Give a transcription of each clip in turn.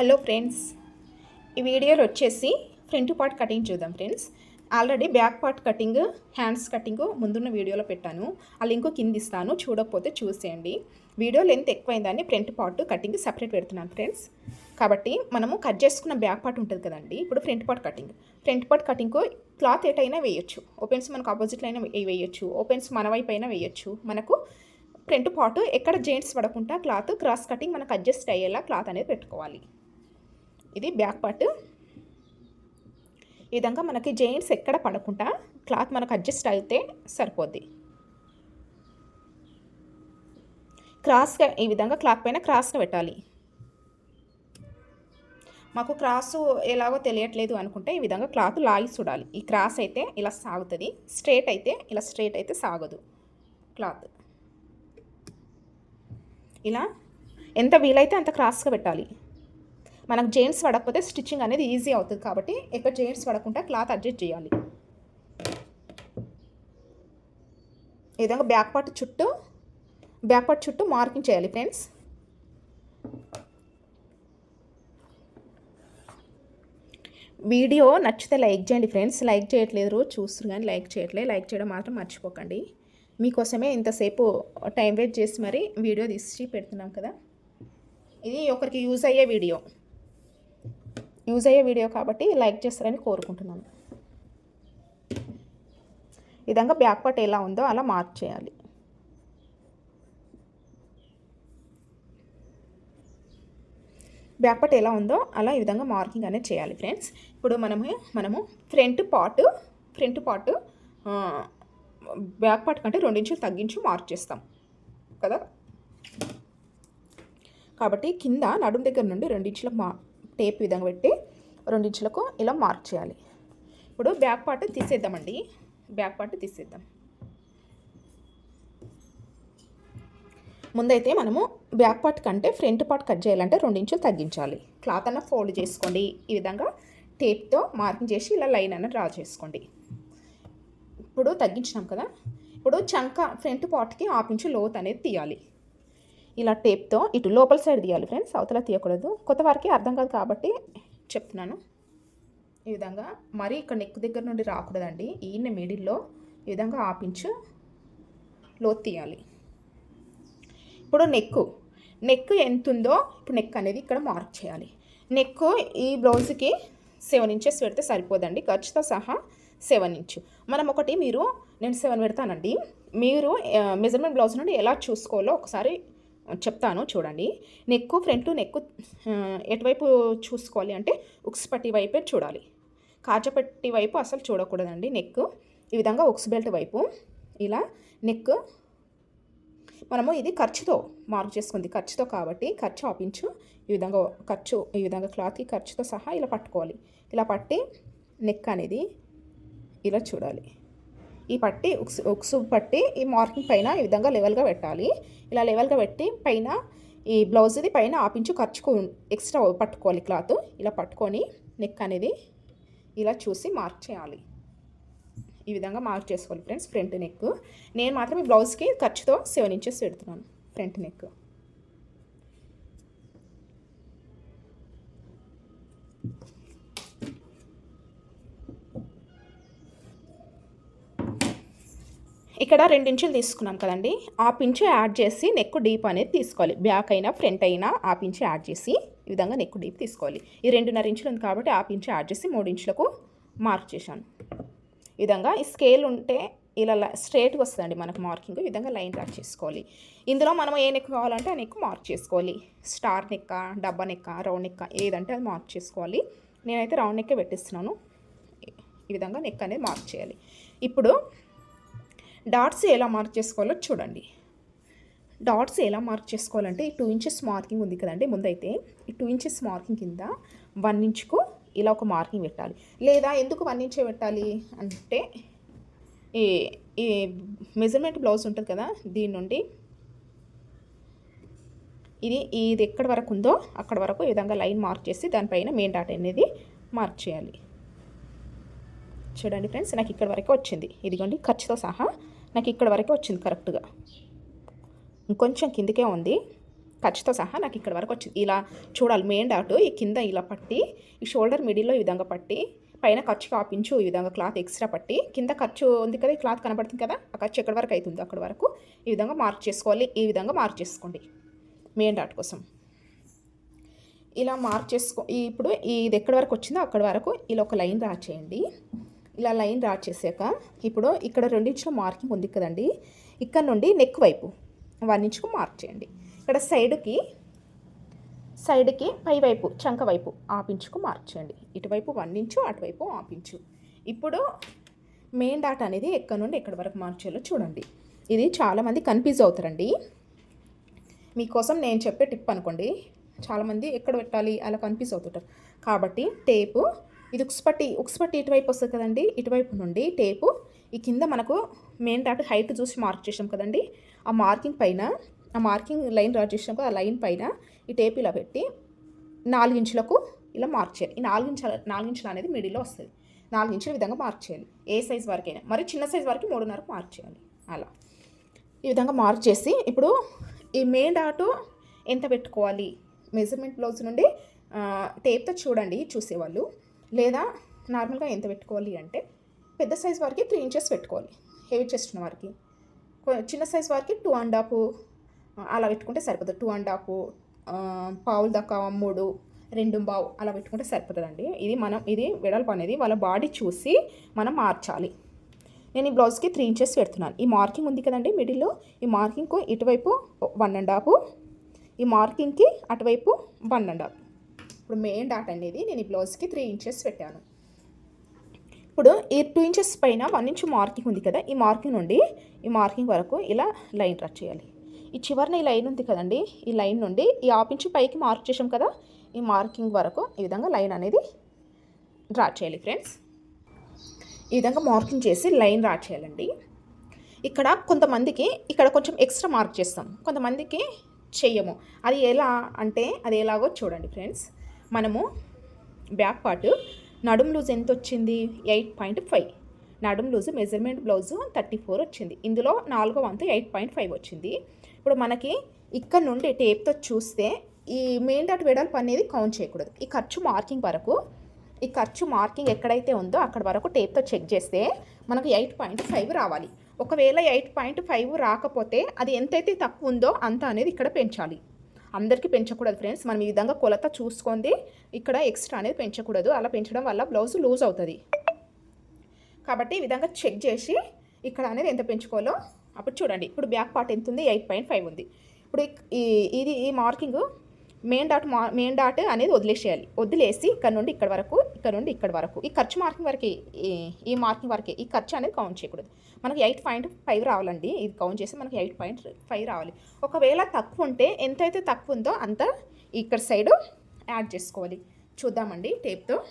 Hello friends ఈ వీడియోలో వచ్చేసి ఫ్రంట్ పార్ట్ కటింగ్ చూద్దాం friends. Already back part cutting hands cutting ముందున్న వీడియోలో పెట్టాను. ఆ లింక్ కింద ఇస్తాను చూడకపోతే చూసేయండి. వీడియో లెంత్ ఎక్కువైందని ఫ్రంట్ పార్ట్ కటింగ్ సపరేట్ పెడుతున్నాను ఫ్రెండ్స్. కాబట్టి మనము కట్ చేసుకున్న బ్యాక్ పార్ట్ ఉంటుంది కదండి ఇప్పుడు front part cutting. Front part cutting cloth ఎటైనా వేయొచ్చు. ఓపెన్స్ మనకు ఆపోజిట్లో అయినా వేయొచ్చు. ఓపెన్స్ మన వైపు అయినా వేయొచ్చు. మనకు ఫ్రంట్ పార్ట్ ఎక్కడ జెయింట్స్ పడకుండా క్లాత్ క్రాస్ కటింగ్ మనకు అడ్జస్ట్ అయ్యేలా క్లాత్ అనేది పెట్టుకోవాలి. ఇది బ్యాక్ పార్ట్. ఈ విధంగా మనకి జెయింట్స్ ఎక్కడ పడకుండా క్లాత్ మనకు అడ్జస్ట్ అయితే సరిపోద్ది. క్రాస్గా ఈ విధంగా క్లాత్ పైన క్రాస్గా పెట్టాలి. మాకు క్రాస్ ఎలాగో తెలియట్లేదు అనుకుంటే ఈ విధంగా క్లాత్ లాగి చూడాలి. ఈ క్రాస్ అయితే ఇలా సాగుతుంది. స్ట్రేట్ అయితే ఇలా స్ట్రేట్ అయితే సాగదు క్లాత్. ఇలా ఎంత వీలైతే అంత క్రాస్గా పెట్టాలి. మనకు జెయింట్స్ పడకపోతే స్టిచ్చింగ్ అనేది ఈజీ అవుతుంది కాబట్టి ఎక్కడ జెయింట్స్ పడకుండా క్లాత్ అడ్జస్ట్ చేయాలి. ఈ విధంగా బ్యాక్ పార్ట్ చుట్టూ బ్యాక్ పార్ట్ చుట్టూ మార్కింగ్ చేయాలి ఫ్రెండ్స్ వీడియో నచ్చితే లైక్ చేయండి ఫ్రెండ్స్ లైక్ చేయట్లేదు చూస్తున్నారు కానీ లైక్ చేయట్లేదు. లైక్ చేయడం మాత్రం మర్చిపోకండి. మీకోసమే ఇంతసేపు టైం వేస్ట్ చేసి మరి వీడియో తీసి పెడుతున్నాం కదా. ఇది ఒకరికి యూజ్ అయ్యే వీడియో. యూజ్ అయ్యే వీడియో కాబట్టి లైక్ చేస్తారని కోరుకుంటున్నాను. ఈ విధంగా బ్యాక్ పార్ట్ ఎలా ఉందో అలా మార్క్ చేయాలి. బ్యాక్ పార్ట్ ఎలా ఉందో అలా ఈ విధంగా మార్కింగ్ అనేది చేయాలి ఫ్రెండ్స్. ఇప్పుడు మనము మనము front part front part back part కంటే రెండించులు తగ్గించి మార్క్ చేస్తాం. కదా? కాబట్టి కింద నడుము దగ్గర నుండి రెండించులకు మా టేప్ విధంగా పెట్టి రెండించులకు ఇలా మార్క్ చేయాలి. ఇప్పుడు బ్యాక్ పార్ట్ తీసేద్దామండి. బ్యాక్ పార్ట్ తీసేద్దాం. ముందైతే మనము బ్యాక్ పార్ట్ కంటే ఫ్రంట్ పార్ట్ కట్ చేయాలంటే రెండించులు తగ్గించాలి. క్లాత్ అన్న ఫోల్డ్ చేసుకోండి. ఈ విధంగా టేప్తో మార్కింగ్ చేసి ఇలా లైన్ అన్న డ్రా చేసుకోండి. ఇప్పుడు తగ్గించినాం కదా. ఇప్పుడు చంక ఫ్రంట్ పార్ట్కి ఆపించి లోత్ అనేది తీయాలి. ఇలా టేప్తో ఇటు లోపల సైడ్ తీయాలి ఫ్రెండ్స్ అవతల తీయకూడదు. కొత్త వారికి అర్థం కాదు కాబట్టి చెప్తున్నాను. ఈ విధంగా మరీ ఇక్కడ నెక్ దగ్గర నుండి రాకూడదండి. ఈయన మిడిల్లో ఈ విధంగా ఆపించు లోతు తీయాలి. ఇప్పుడు నెక్ నెక్ ఎంత ఉందో ఇప్పుడు నెక్ అనేది ఇక్కడ మార్క్ చేయాలి. నెక్ ఈ బ్లౌజ్కి సెవెన్ ఇంచెస్ పెడితే సరిపోదండి. ఖర్చుతో సహా సెవెన్ ఇంచు. మనం ఒకటి మీరు నేను సెవెన్ పెడతానండి. మీరు మెజర్మెంట్ బ్లౌజ్ నుండి ఎలా చూసుకోవాలో ఒకసారి చెప్తాను చూడండి. నెక్కు ఫ్రంట్ నెక్కు ఎటువైపు చూసుకోవాలి అంటే ఉక్స్ పట్టి వైపే చూడాలి. కాజపట్టి వైపు అసలు చూడకూడదండి నెక్ ఈ విధంగా ఉక్స్ బెల్ట్ వైపు ఇలా నెక్ మనము ఇది ఖర్చుతో మార్క్ చేసుకుంది ఖర్చుతో కాబట్టి ఖర్చు ఆపించు. ఈ విధంగా ఖర్చు ఈ విధంగా క్లాత్కి ఖర్చుతో సహా ఇలా పట్టుకోవాలి. ఇలా పట్టి నెక్ అనేది ఇలా చూడాలి. ఈ పట్టి ఉక్స్ ఉక్సు పట్టి ఈ మార్కింగ్ పైన ఈ విధంగా లెవెల్గా పెట్టాలి. ఇలా లెవెల్గా పెట్టి పైన ఈ బ్లౌజ్ది పైన ఆపించు ఖర్చుకు ఎక్స్ట్రా పట్టుకోవాలి క్లాత్ ఇలా పట్టుకొని నెక్ అనేది ఇలా చూసి మార్క్ చేయాలి. ఈ విధంగా మార్క్ చేసుకోవాలి ఫ్రెండ్స్ ఫ్రంట్ నెక్ నేను మాత్రం ఈ బ్లౌజ్కి ఖర్చుతో సెవెన్ ఇంచెస్ పెడుతున్నాను ఫ్రంట్ నెక్ ఇక్కడ రెండు ఇంచులు తీసుకున్నాం కదండి. ఆ పించు యాడ్ చేసి నెక్ డీప్ అనేది తీసుకోవాలి. బ్యాక్ అయినా ఫ్రంట్ అయినా ఆ పించు యాడ్ చేసి ఈ విధంగా నెక్ డీప్ తీసుకోవాలి. ఈ రెండున్నర ఇంచులు ఉంది కాబట్టి ఆ పించు యాడ్ చేసి మూడు ఇంచులకు మార్క్ చేశాను ఈ విధంగా ఈ స్కేల్ ఉంటే ఇలా స్ట్రేట్గా వస్తుందండి మనకు మార్కింగ్. ఈ విధంగా లైన్ డ్రా చేసుకోవాలి. ఇందులో మనం ఏ నెక్ కావాలంటే ఆ నెక్ మార్క్ చేసుకోవాలి. స్టార్ నెక్క డబ్బా నెక్క రౌండ్ నెక్క ఏదంటే అది మార్క్ చేసుకోవాలి. నేనైతే రౌండ్ నెక్కే పెట్టిస్తున్నాను. ఈ విధంగా నెక్ అనేది మార్క్ చేయాలి. ఇప్పుడు డాట్స్ ఎలా మార్క్ చేసుకోవాలో చూడండి. డాట్స్ ఎలా మార్క్ చేసుకోవాలంటే ఈ టూ ఇంచెస్ మార్కింగ్ ఉంది కదండి. ముందైతే ఈ టూ ఇంచెస్ మార్కింగ్ కింద వన్ ఇంచ్కు ఇలా ఒక మార్కింగ్ పెట్టాలి. లేదా ఎందుకు వన్ ఇంచే పెట్టాలి అంటే ఈ ఈ మెజర్మెంట్ బ్లౌజ్ ఉంటుంది కదా దీని నుండి ఇది ఇది ఎక్కడ వరకు ఉందో అక్కడ వరకు ఈ విధంగా లైన్ మార్క్ చేసి దానిపైన మెయిన్ డాట్ అనేది మార్క్ చేయాలి. చూడండి ఫ్రెండ్స్ నాకు ఇక్కడ వరకు వచ్చింది. ఇదిగోండి ఖర్చుతో సహా నాకు ఇక్కడ వరకే వచ్చింది కరెక్ట్గా. ఇంకొంచెం కిందకే ఉంది. ఖర్చుతో సహా నాకు ఇక్కడ వరకు వచ్చింది. ఇలా చూడాలి మెయిన్ డాట్ ఈ కింద ఇలా పట్టి ఈ షోల్డర్ మిడిల్లో ఈ విధంగా పట్టి పైన ఖర్చుకి ఆపించు ఈ విధంగా క్లాత్ ఎక్స్ట్రా పట్టి కింద ఖర్చు ఉంది కదా ఈ క్లాత్ కనబడుతుంది కదా ఆ ఖర్చు ఎక్కడి వరకు అవుతుంది? అక్కడి వరకు ఈ విధంగా మార్క్ చేసుకోవాలి. ఈ విధంగా మార్క్ చేసుకోండి మెయిన్ డాట్ కోసం. ఇలా మార్క్ చేసుకో ఇప్పుడు ఇది ఎక్కడి వరకు వచ్చిందో అక్కడి వరకు ఇలా ఒక లైన్ రాచేయండి. చేయండి ఇలా లైన్ డ్రా చేసాక ఇప్పుడు ఇక్కడ రెండించులో మార్కింగ్ ఉంది కదండి. ఇక్కడ నుండి నెక్ వైపు వన్ ఇంచుకు మార్క్ చేయండి. ఇక్కడ సైడ్కి సైడ్కి పై వైపు చంక వైపు ఆపించుకు మార్క్ చేయండి. ఇటువైపు వన్ ఇంచు అటువైపు ఆపించు ఇప్పుడు మెయిన్ డాట్ అనేది ఎక్కడ నుండి ఎక్కడి వరకు మార్చేయాలో చూడండి. ఇది చాలామంది కన్ఫ్యూజ్ అవుతారండి. మీకోసం నేను చెప్పే టిప్ అనుకోండి. చాలామంది ఎక్కడ పెట్టాలి? అలా కన్ఫ్యూజ్ అవుతుంటారు. కాబట్టి టేపు ఇది ఉక్స్పట్టి ఉక్స్పట్టి ఇటువైపు వస్తుంది కదండి. ఇటువైపు నుండి టేపు. ఈ కింద మనకు మెయిన్ డాట్ హైట్ చూసి మార్క్ చేసాం కదండి. ఆ మార్కింగ్ పైన ఆ మార్కింగ్ లైన్ డ్రా చేసాం కదా ఆ లైన్ పైన ఈ టేప్ ఇలా పెట్టి నాలుగించులకు ఇలా మార్క్ చేయాలి. ఈ నాలుగించ నాలుగించులు అనేది మిడిల్లో వస్తుంది. నాలుగించుల విధంగా మార్క్ చేయాలి. ఏ సైజ్ వరకైనా. మరి చిన్న సైజ్ వరకు మూడున్నరకు మార్క్ చేయాలి. అలా. ఈ విధంగా మార్క్ చేసి ఇప్పుడు ఈ మెయిన్ డాటు ఎంత పెట్టుకోవాలి? మెజర్మెంట్ బ్లౌజ్ నుండి టేప్తో చూడండి చూసేవాళ్ళు. లేదా నార్మల్గా ఎంత పెట్టుకోవాలి అంటే పెద్ద సైజ్ వారికి త్రీ ఇంచెస్ పెట్టుకోవాలి హెవీ చెస్ట్ ఉన్న వారికి. చిన్న సైజ్ వారికి టూ అండ్ హాఫ్ అలా పెట్టుకుంటే సరిపోతుంది. టూ అండ్ హాఫ్ పావులు దాకా మూడు రెండు బావు అలా పెట్టుకుంటే సరిపోతుందండి. ఇది మనం ఇది వెడల్పు అనేది వాళ్ళ బాడీ చూసి మనం మార్చాలి. నేను ఈ బ్లౌజ్కి త్రీ ఇంచెస్ పెడుతున్నాను. ఈ మార్కింగ్ ఉంది కదండి మిడిల్లో ఈ మార్కింగ్కు ఇటువైపు వన్ అండ్ హాఫ్ ఈ మార్కింగ్కి అటువైపు వన్ అండ్ హాఫ్. ఇప్పుడు మెయిన్ డాట్ అనేది నేను ఈ బ్లౌజ్కి త్రీ ఇంచెస్ పెట్టాను. ఇప్పుడు ఈ టూ ఇంచెస్ పైన వన్ ఇంచ్ మార్కింగ్ ఉంది కదా ఈ మార్కింగ్ నుండి ఈ మార్కింగ్ వరకు ఇలా లైన్ డ్రా చేయాలి. ఈ చివరిన ఈ లైన్ ఉంది కదండి ఈ లైన్ నుండి ఈ హాఫ్ ఇంచ్ పైకి మార్క్ చేసాం కదా ఈ మార్కింగ్ వరకు ఈ విధంగా లైన్ అనేది డ్రా చేయాలి ఫ్రెండ్స్ ఈ విధంగా మార్కింగ్ చేసి లైన్ డ్రా చేయాలండి. ఇక్కడ కొంతమందికి ఇక్కడ కొంచెం ఎక్స్ట్రా మార్క్ చేస్తాం. కొంతమందికి చెయ్యము. అది ఎలా అంటే అది ఎలాగో చూడండి ఫ్రెండ్స్ మనము బ్యాక్ పార్ట్. నడుం లూజ్ ఎంత వచ్చింది ఎయిట్ పాయింట్ ఫైవ్. నడుం loose measurement blouse thirty four వచ్చింది. ఇందులో నాలుగో వంతు ఎయిట్ పాయింట్ ఫైవ్ వచ్చింది. ఇప్పుడు మనకి ఇక్కడ నుండి టేప్తో చూస్తే ఈ మెయిన్ డాట్ వెడల్పు అనేది కౌంట్ చేయకూడదు. ఈ ఖర్చు మార్కింగ్ వరకు ఈ ఖర్చు మార్కింగ్ ఎక్కడైతే ఉందో అక్కడ వరకు టేప్తో చెక్ చేస్తే మనకు ఎయిట్ పాయింట్ ఫైవ్ రావాలి. ఒకవేళ ఎయిట్ పాయింట్ ఫైవ్ రాకపోతే అది ఎంతైతే తక్కువ ఉందో అంత అనేది ఇక్కడ పెంచాలి. అందరికీ పెంచకూడదు ఫ్రెండ్స్. మనం ఈ విధంగా కొలత చూసుకుంది ఇక్కడ ఎక్స్ట్రా అనేది పెంచకూడదు. అలా పెంచడం వల్ల బ్లౌజ్ లూజ్ అవుతుంది. కాబట్టి ఈ విధంగా చెక్ చేసి ఇక్కడ అనేది ఎంత పెంచుకోవాలో అప్పుడు చూడండి. ఇప్పుడు బ్యాక్ పార్ట్ ఎంత ఉంది? ఎయిట్ పాయింట్ ఫైవ్ ఉంది. ఇప్పుడు ఈ ఇది ఈ మార్కింగ్ మెయిన్ డాట్ మా మెయిన్ డాట్ అనేది వదిలేసేయాలి. వదిలేసి ఇక్కడ నుండి ఇక్కడ వరకు ఇక్కడ నుండి ఇక్కడ వరకు. ఈ ఖర్చు మార్కింగ్ వరకే ఈ- ఈ మార్కింగ్ వరకే ఈ ఖర్చు అనేది కౌంట్ చేయకూడదు. మనకి ఎయిట్ పాయింట్ ఫైవ్ రావాలండి. ఇది కౌంట్ చేస్తే మనకి ఎయిట్ పాయింట్ ఫైవ్ రావాలి. ఒకవేళ తక్కువ ఉంటే ఎంతైతే తక్కువ ఉందో అంత ఇక్కడ సైడు యాడ్ చేసుకోవాలి. చూద్దామండి టేప్తో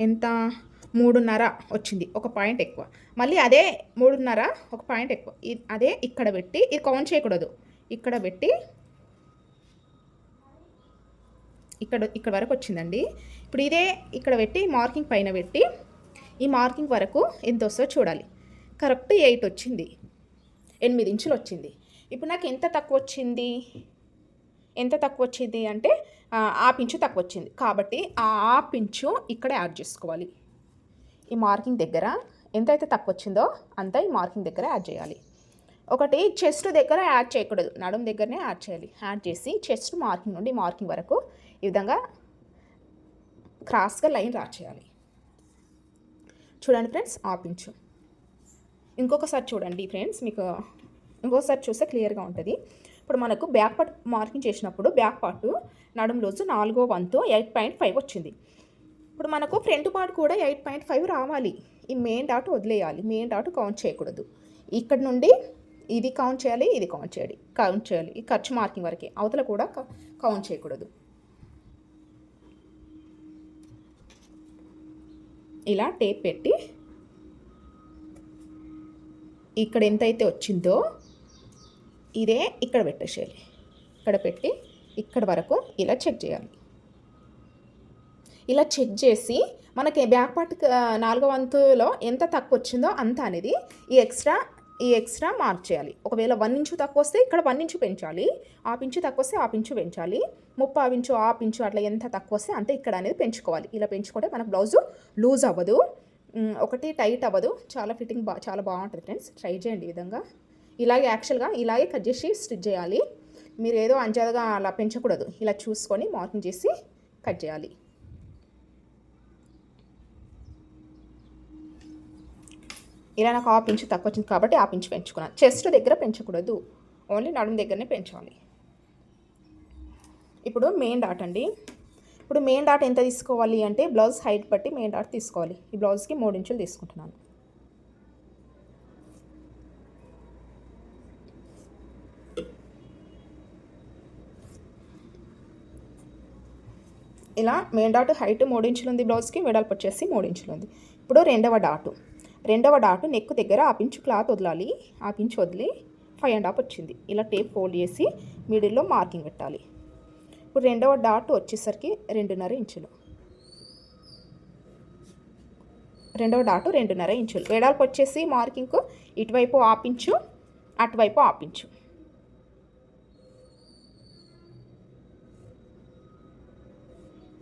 ఎంత? మూడున్నర వచ్చింది. ఒక పాయింట్ ఎక్కువ. మళ్ళీ అదే మూడున్నర ఒక పాయింట్ ఎక్కువ. అదే ఇక్కడ పెట్టి ఇది కౌంట్ చేయకూడదు. ఇక్కడ పెట్టి ఇక్కడ ఇక్కడ వరకు వచ్చిందండి. ఇప్పుడు ఇదే ఇక్కడ పెట్టి మార్కింగ్ పైన పెట్టి ఈ మార్కింగ్ వరకు ఎంత వస్తుందో చూడాలి. కరెక్ట్ ఎయిట్ వచ్చింది. ఎనిమిది ఇంచులు వచ్చింది. ఇప్పుడు నాకు ఎంత తక్కువ వచ్చింది? ఎంత తక్కువ వచ్చింది అంటే ఆ, పించు తక్కువ వచ్చింది. కాబట్టి ఆ ఆ పించు ఇక్కడ యాడ్ చేసుకోవాలి. ఈ మార్కింగ్ దగ్గర ఎంతైతే తక్కువ వచ్చిందో అంత ఈ మార్కింగ్ దగ్గర యాడ్ చేయాలి. ఒకటి చెస్ట్ దగ్గర యాడ్ చేయకూడదు. నడుం దగ్గరనే యాడ్ చేయాలి. యాడ్ చేసి చెస్ట్ మార్కింగ్ నుండి మార్కింగ్ వరకు ఈ విధంగా క్రాస్గా లైన్ డ్రా చేయాలి. చూడండి ఫ్రెండ్స్ ఆపించు. ఇంకొకసారి చూడండి ఫ్రెండ్స్ మీకు ఇంకొకసారి చూస్తే క్లియర్గా ఉంటుంది. ఇప్పుడు మనకు బ్యాక్ పార్ట్ మార్కింగ్ చేసినప్పుడు బ్యాక్ పార్ట్ నడుం రోజు నాలుగో వంతు ఎయిట్ పాయింట్ ఫైవ్ వచ్చింది. ఇప్పుడు మనకు ఫ్రంట్ పార్ట్ కూడా ఎయిట్ పాయింట్ ఫైవ్ రావాలి. ఈ మెయిన్ డాట్ వదిలేయాలి. మెయిన్ డాట్ కౌంట్ చేయకూడదు. ఇక్కడ నుండి ఇది కౌంట్ చేయాలి ఇది కౌంట్ చేయాలి. కౌంట్ చేయాలి. ఈ ఖర్చు మార్కింగ్ వరకే. అవతల కూడా కౌంట్ చేయకూడదు. ఇలా టేప్ పెట్టి ఇక్కడ ఎంతైతే వచ్చిందో ఇదే ఇక్కడ పెట్టేసేయాలి. ఇక్కడ పెట్టి ఇక్కడ వరకు ఇలా చెక్ చేయాలి. ఇలా చెక్ చేసి మనకి బ్యాక్ పార్ట్ నాలుగో వంతులో ఎంత తక్కువ వచ్చిందో అంత అనేది ఈ ఎక్స్ట్రా ఈ ఎక్స్ట్రా మార్క్ చేయాలి ఒకవేళ వన్ ఇంచు తక్కువ వస్తే ఇక్కడ వన్ ఇంచు పెంచాలి. ఆ ఇంచు తక్కువ వస్తే ఆ ఇంచు పెంచాలి. ముప్పా ఇంచు ఆ ఇంచు అట్లా ఎంత తక్కువ వస్తే అంతే ఇక్కడ అనేది పెంచుకోవాలి. ఇలా పెంచుకుంటే మన బ్లౌజు లూజ్ అవ్వదు. ఒకటి టైట్ అవ్వదు. చాలా ఫిట్టింగ్ బా చాలా బాగుంటుంది ఫ్రెండ్స్. ట్రై చేయండి ఈ విధంగా. ఇలాగే యాక్చువల్గా ఇలాగే కట్ చేసి స్టిచ్ చేయాలి. మీరు ఏదో అంజాదగా అలా పెంచకూడదు. ఇలా చూసుకొని మార్కింగ్ చేసి కట్ చేయాలి. ఇలా నాకు ఆ పించు తక్కువ వచ్చింది కాబట్టి ఆ పించు పెంచుకున్నాను. చెస్ట్ దగ్గర పెంచకూడదు. ఓన్లీ నడుము దగ్గరనే పెంచాలి. ఇప్పుడు మెయిన్ డాట్ అండి. ఇప్పుడు మెయిన్ డాట్ ఎంత తీసుకోవాలి అంటే బ్లౌజ్ హైట్ బట్టి మెయిన్ డాట్ తీసుకోవాలి. ఈ బ్లౌజ్కి మూడు ఇంచులు తీసుకుంటున్నాను. ఇలా మెయిన్ డాట్ హైట్ మూడు ఇంచులు ఉంది బ్లౌజ్కి వెడల్పు వచ్చేసి మూడు ఇంచులు ఉంది ఇప్పుడు రెండవ డాటు. రెండవ డాటు నెక్ దగ్గర ఆ పించు క్లాత్ వదలాలి. ఆ పించు వదిలి ఫైవ్ అండ్ హాఫ్ వచ్చింది. ఇలా టేప్ ఫోల్డ్ చేసి మిడిల్లో మార్కింగ్ పెట్టాలి. ఇప్పుడు రెండవ డాట్ వచ్చేసరికి రెండున్నర ఇంచులు. రెండవ డాటు రెండున్నర ఇంచులు. వెడల్పు వచ్చేసి మార్కింగ్కు ఇటువైపు ఆపించు అటువైపు ఆపించు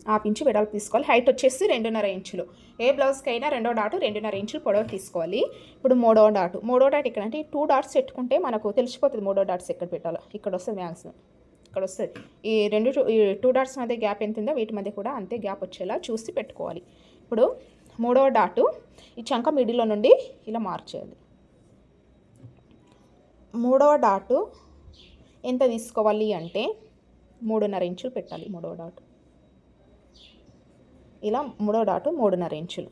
హాఫ్ ఇంచు వెడల్పు తీసుకోవాలి. హైట్ వచ్చేసి రెండున్నర ఇంచులు. ఏ బ్లౌజ్కి అయినా రెండో డాటు రెండున్నర ఇంచులు పొడవు తీసుకోవాలి. ఇప్పుడు మూడో డాటు. మూడో డాట్ ఇక్కడ అంటే టూ డాట్స్ పెట్టుకుంటే మనకు తెలిసిపోతుంది మూడో డాట్స్ ఎక్కడ పెట్టాలో. ఇక్కడ వస్తుంది మ్యాక్సిమం ఇక్కడ వస్తుంది. ఈ రెండు టూ- ఈ టూ డాట్స్ మధ్య గ్యాప్ ఎంత ఉందో వీటి మధ్య కూడా అంతే గ్యాప్ వచ్చేలా చూసి పెట్టుకోవాలి. ఇప్పుడు మూడవ డాటు ఈ చంక మిడిలో నుండి ఇలా మార్చేయాలి. మూడవ డాటు ఎంత తీసుకోవాలి అంటే మూడున్నర ఇంచులు పెట్టాలి మూడవ డాటు. ఇలా మూడవ డాటు మూడున్నర ఇంచులు.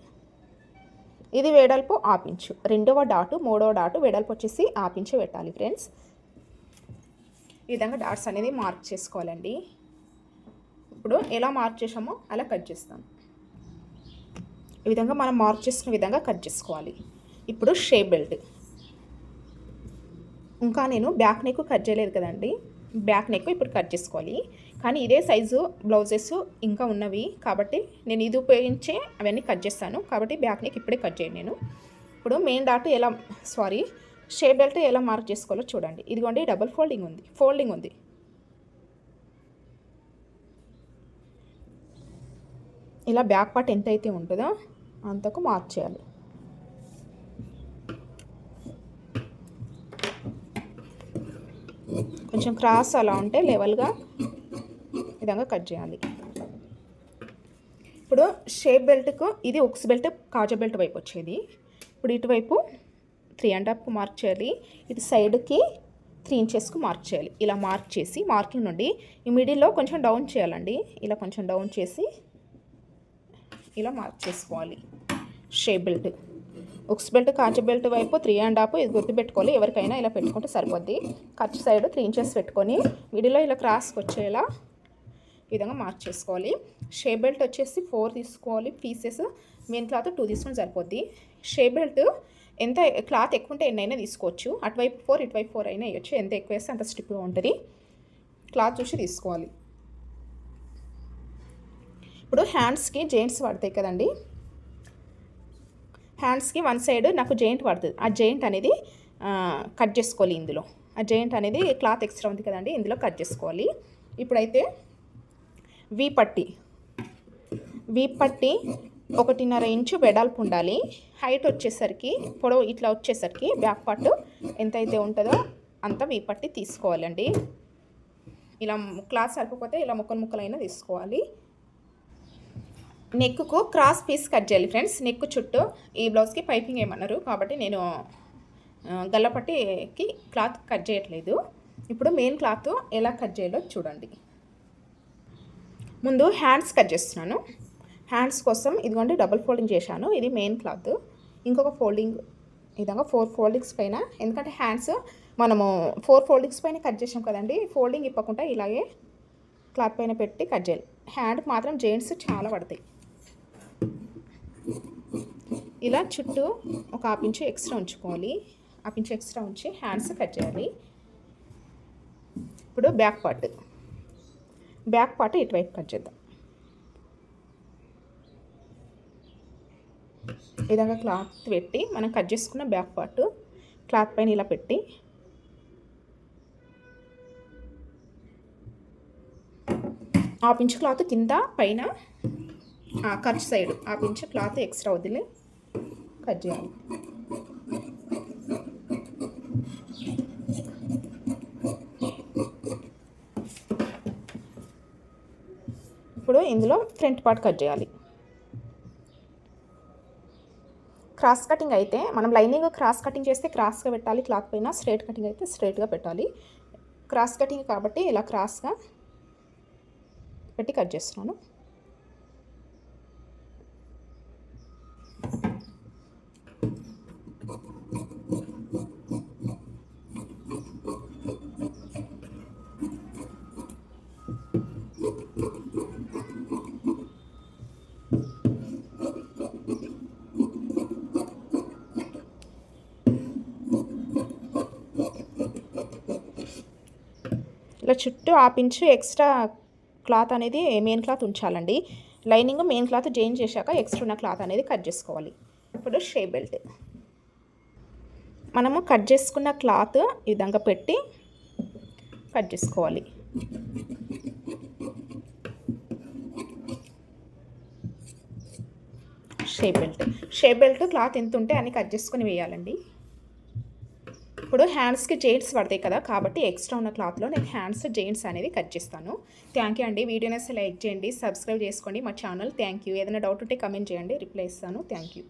ఇది వెడల్పు ఆపించు రెండవ డాటు మూడవ డాటు వెడల్పు వచ్చేసి ఆపించు పెట్టాలి ఫ్రెండ్స్. ఈ విధంగా డాట్స్ అనేది మార్క్ చేసుకోవాలండి. ఇప్పుడు ఎలా మార్క్ చేసామో అలా కట్ చేస్తాం. ఈ విధంగా మనం మార్క్ చేసిన విధంగా కట్ చేసుకోవాలి. ఇప్పుడు షేప్ బెల్ట్. ఇంకా నేను బ్యాక్ నెక్ కట్ చేయలేదు కదండి. బ్యాక్ నెక్ ఇప్పుడు కట్ చేసుకోవాలి. కానీ ఇదే సైజు బ్లౌజెస్ ఇంకా ఉన్నవి. కాబట్టి నేను ఇది ఉపయోగించే అవన్నీ కట్ చేస్తాను. కాబట్టి బ్యాక్ నెక్ ఇప్పుడే కట్ చేయండి నేను. ఇప్పుడు మెయిన్ డాట్ ఎలా సారీ షేప్ బెల్ట్ ఎలా మార్క్ చేసుకోవాలో చూడండి. ఇదిగోండి డబుల్ ఫోల్డింగ్ ఉంది. ఫోల్డింగ్ ఉంది. ఇలా బ్యాక్ పార్ట్ ఎంత అయితే ఉంటుందో అంతకు మార్క్ చేయాలి. కొంచెం క్రాస్ అలా ఉంటే లెవెల్గా విధంగా కట్ చేయాలి. ఇప్పుడు షేప్ బెల్ట్కు ఇది ఉక్స్ బెల్ట్ కాజా బెల్ట్ వైపు వచ్చేది. ఇప్పుడు ఇటువైపు త్రీ అండ్ హాఫ్కు మార్క్ చేయాలి. ఇటు సైడ్కి త్రీ ఇంచెస్కు మార్క్ చేయాలి. ఇలా మార్క్ చేసి మార్కింగ్ నుండి ఈ మిడిల్లో కొంచెం డౌన్ చేయాలండి. ఇలా కొంచెం డౌన్ చేసి ఇలా మార్క్ చేసుకోవాలి. షేప్ బెల్ట్ ఉక్స్ బెల్ట్ కాచ బెల్ట్ వైపు త్రీ అండ్ హాఫ్ ఇది గుర్తుపెట్టుకోవాలి. ఎవరికైనా ఇలా పెట్టుకుంటే సరిపోద్ది. ఖర్చు సైడ్ త్రీ ఇంచెస్ పెట్టుకొని మిడిల్లో ఇలా క్రాస్కి వచ్చేలా ఈ విధంగా మార్క్ చేసుకోవాలి. షేప్ బెల్ట్ వచ్చేసి ఫోర్ తీసుకోవాలి పీసెస్. మెయిన్ క్లాత్ టూ తీసుకుని సరిపోద్ది. షేప్ బెల్ట్ ఎంత క్లాత్ ఎక్కువ ఉంటే ఎన్నైనా తీసుకోవచ్చు. అటువైపు ఫోర్ ఇటువైపు ఫోర్ అయినా వేయచ్చు. ఎంత ఎక్కువ వేస్తే అంత స్టిప్గా ఉంటుంది. క్లాత్ చూసి తీసుకోవాలి. ఇప్పుడు హ్యాండ్స్కి జెయింట్స్ పడతాయి కదండి. హ్యాండ్స్కి వన్ సైడ్ నాకు జెయింట్ పడుతుంది. ఆ జెయింట్ అనేది కట్ చేసుకోవాలి ఇందులో. ఆ జెయింట్ అనేది క్లాత్ ఎక్స్ట్రా ఉంది కదండి. ఇందులో కట్ చేసుకోవాలి. ఇప్పుడైతే వీపట్టి. వీపట్టి ఒకటిన్నర ఇంచు వెడల్పు ఉండాలి. హైట్ వచ్చేసరికి పొడవు ఇట్లా వచ్చేసరికి బ్యాక్ పార్ట్ ఎంతైతే ఉంటుందో అంత వీపట్టి తీసుకోవాలండి. ఇలా క్లాత్ సరిపోతే ఇలా ముక్కలు ముక్కలైనా తీసుకోవాలి. నెక్కు క్రాస్ పీస్ కట్ చేయాలి ఫ్రెండ్స్. నెక్ చుట్టూ ఈ బ్లౌజ్కి పైపింగ్ ఏమన్నారు కాబట్టి నేను గల్లపట్టికి క్లాత్ కట్ చేయట్లేదు. ఇప్పుడు మెయిన్ క్లాత్ ఎలా కట్ చేయాలో చూడండి. ముందు హ్యాండ్స్ కట్ చేస్తున్నాను. హ్యాండ్స్ కోసం ఇదిగోండి డబుల్ ఫోల్డింగ్ చేశాను. ఇది మెయిన్ క్లాత్. ఇంకొక ఫోల్డింగ్ విధంగా ఫోర్ ఫోల్డింగ్స్ పైన. ఎందుకంటే హ్యాండ్స్ మనము ఫోర్ ఫోల్డింగ్స్ పైన కట్ చేసాం కదండి. ఫోల్డింగ్ ఇప్పకుండా ఇలాగే క్లాత్ పైన పెట్టి కట్ చేయాలి. హ్యాండ్కి మాత్రం జెయింట్స్ చాలా పడతాయి. ఇలా చుట్టూ ఒక హాఫ్ ఇంచు ఎక్స్ట్రా ఉంచుకోవాలి. హాఫ్ ఇంచు ఎక్స్ట్రా ఉంచి హ్యాండ్స్ కట్ చేయాలి. ఇప్పుడు బ్యాక్ పార్ట్. బ్యాక్ పార్ట్ ఇటువైపు కట్ చేద్దాం. ఈ విధంగా క్లాత్ పెట్టి మనం కట్ చేసుకున్న బ్యాక్ పార్ట్ క్లాత్ పైన ఇలా పెట్టి ఆ పించ్ క్లాత్ కింద పైన ఆ ఖర్చు సైడ్ ఆ పించ్ క్లాత్ ఎక్స్ట్రా వదిలి కట్ చేయాలి ఇప్పుడు ఇందులో ఫ్రంట్ పార్ట్ కట్ చేయాలి. క్రాస్ కటింగ్ అయితే మనం లైనింగ్ క్రాస్ కటింగ్ చేస్తే క్రాస్గా పెట్టాలి క్లాత్ పైన స్ట్రేట్ కటింగ్ అయితే స్ట్రేట్గా పెట్టాలి. క్రాస్ కటింగ్ కాబట్టి ఇలా క్రాస్గా పెట్టి కట్ చేస్తున్నాను. చుట్టూ ఆ పించు ఎక్స్ట్రా క్లాత్ అనేది మెయిన్ క్లాత్ ఉంచాలండి. లైనింగ్ మెయిన్ క్లాత్ జాయిన్ చేశాక ఎక్స్ట్రా ఉన్న క్లాత్ అనేది కట్ చేసుకోవాలి. ఇప్పుడు షే బెల్ట్. మనము కట్ చేసుకున్న క్లాత్ ఈ విధంగా పెట్టి కట్ చేసుకోవాలి. షే బెల్ట్. షే బెల్ట్ క్లాత్ ఎంత ఉంటే అని కట్ చేసుకొని వేయాలండి. ఇప్పుడు హ్యాండ్స్కి జెయింట్స్ పడతాయి కదా కాబట్టి ఎక్స్ట్రా ఉన్న క్లాత్లో నేను హ్యాండ్స్ జెయింట్స్ అనేది కట్ చేస్తాను. థ్యాంక్ యూ అండి. వీడియోని లైక్ చేయండి సబ్స్క్రైబ్ చేసుకోండి మా ఛానల్ థ్యాంక్ యూ ఏదైనా డౌట్ ఉంటే కమెంట్ చేయండి. రిప్లై ఇస్తాను. Thank you